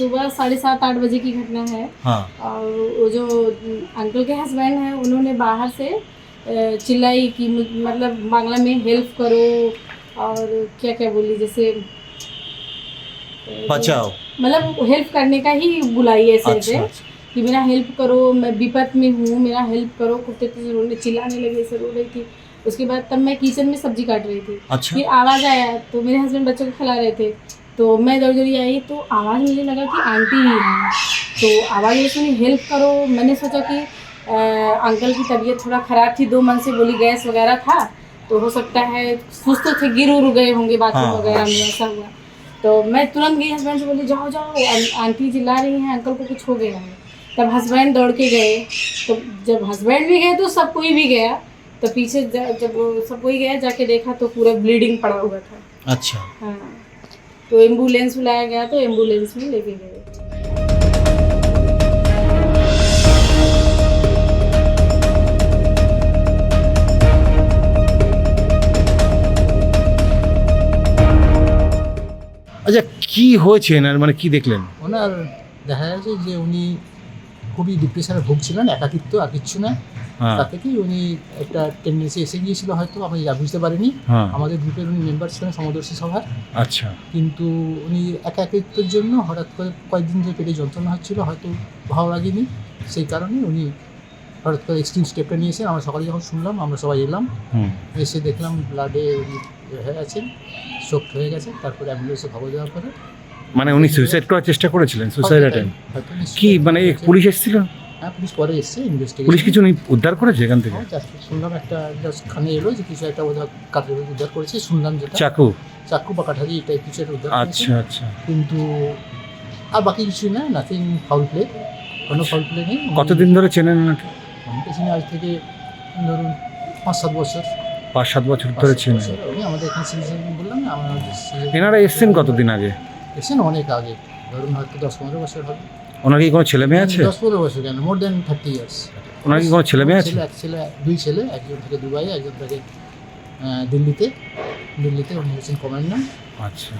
सुबह साढ़े सात आठ बजे की घटना है। हाँ। और वो जो अंकल के हस्बैंड हैं उन्होंने बाहर से चिल्लाई कि मतलब बांग्ला में हेल्प करो और क्या क्या बोली जैसे बचाओ। मतलब हेल्प करने का ही बुलाई ऐसे ऐसे अच्छा अच्छा। कि मेरा हेल्प करो मैं विपत में हूँ मेरा हेल्प करो कुत्ते रोने चिल्लाने लगे ऐसे रो रही थी उसके बाद तब मैं किचन में सब्ज़ी काट रही थी। अच्छा। फिर आवाज़ आया तो मेरे हस्बैंड बच्चों को खिला रहे थे। तो मैं दौड़ दौड़ी आई तो आवाज़ मुझे लगा कि आंटी ही हैं। तो आवाज़ ये सुनी हेल्प करो। मैंने सोचा कि अ, अंकल की तबीयत थोड़ा ख़राब थी दो मन से बोली गैस वगैरह था तो हो सकता है सुस्त थे गिर उर गए होंगे बाथरूम हाँ, वगैरह में ऐसा हुआ। तो मैं तुरंत गई हस्बैंड से बोली जाओ जाओ आं- आंटी चिल्ला रही हैं अंकल को कुछ हो गया है। तब हस्बैंड दौड़ के गए। तो जब हस्बैंड भी गए तो सब कोई भी गया। तो पीछे जब सब कोई गया जाके देखा तो पूरा ब्लीडिंग पड़ा हुआ था। अच्छा। हाँ। तो एम्बुलेंस बुलाया गया तो एम्बुलेंस में लेके गए আচ্ছা কি হয়েছে এনার মানে কি দেখলেন ওনার দেখা যাচ্ছে যে উনি খুবই ডিপ্রেশনে ভুগছিলেন একাকিত্ব আর কিচ্ছু না হ্যাঁ তা থেকেই উনি একটা টেন্ডেন্সি এসে গিয়েছিল হয়তো আমি যা বুঝতে পারিনি। হ্যাঁ। আমাদের গ্রুপের উনি মেম্বার ছিলেন সমদর্শী সভার। আচ্ছা। কিন্তু উনি একাকিত্বের জন্য হঠাৎ করে কয়েকদিন ধরে পেটে যন্ত্রণা হচ্ছিল হয়তো ভালো লাগেনি। সেই কারণে উনি হঠাৎ করে এক্সট্রিম স্টেপটা নিয়েছেন আমরা সকালে যখন শুনলাম আমরা সবাই এলাম। হুম। এসে দেখলাম ব্লাডে উনি হয়ে গেছেন শোক হয়ে গেছে। তারপরে অ্যাম্বুলেন্সে খবর দেওয়ার পরে মানে উনি সুইসাইড করার চেষ্টা করেছিলেন সুইসাইড অ্যাটেম্প কি মানে পুলিশ এসেছিল? হ্যাঁ পুলিশ পরে এসছে ইনভেস্টিগেশন পুলিশ কিছু উনি উদ্ধার করেছে এখান থেকে? শুনলাম একটা জাস্ট খানে এলো যে কিছু একটা বোধহয় কাঠের উদ্ধার করেছে শুনলাম যেটা। চাকু? চাকু বা কাঠারি এটা কিছু একটা উদ্ধার আচ্ছা আচ্ছা। কিন্তু আর বাকি কিছুই না নাথিং ফাউল প্লে কোনো ফাউল প্লে নেই। কতদিন ধরে চেনেন ওনাকে? পেছনে আজ থেকে ধরুন পাঁচ সাত বছর। পাঁচ সাত বছর ধরে চেনেন। আমাদের এখানে সিটিজেন বললাম না citizen- এনারা এসছেন কতদিন আগে? এসছেন অনেক আগে ধরুন হয়তো দশ পনেরো বছর হবে। ওনার কি কোনো ছেলে মেয়ে আছে? দশ পনেরো বছর কেন? মোর দেন থার্টি ইয়ার্স ওনার কি কোনো ছেলে মেয়ে আছে? এক ছেলে দুই ছেলে একজন থেকে দুবাই একজন থেকে দিল্লিতে। দিল্লিতে উনি হচ্ছেন কমান্ডার। আচ্ছা।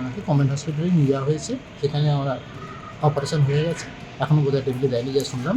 ওনাকে কমেন্ট হসপিটালে নিয়ে যাওয়া হয়েছে। সেখানে আমরা অপারেশন হয়ে গেছে। এখনও বোধহয় টেবিলে দেয়নি যা শুনলাম।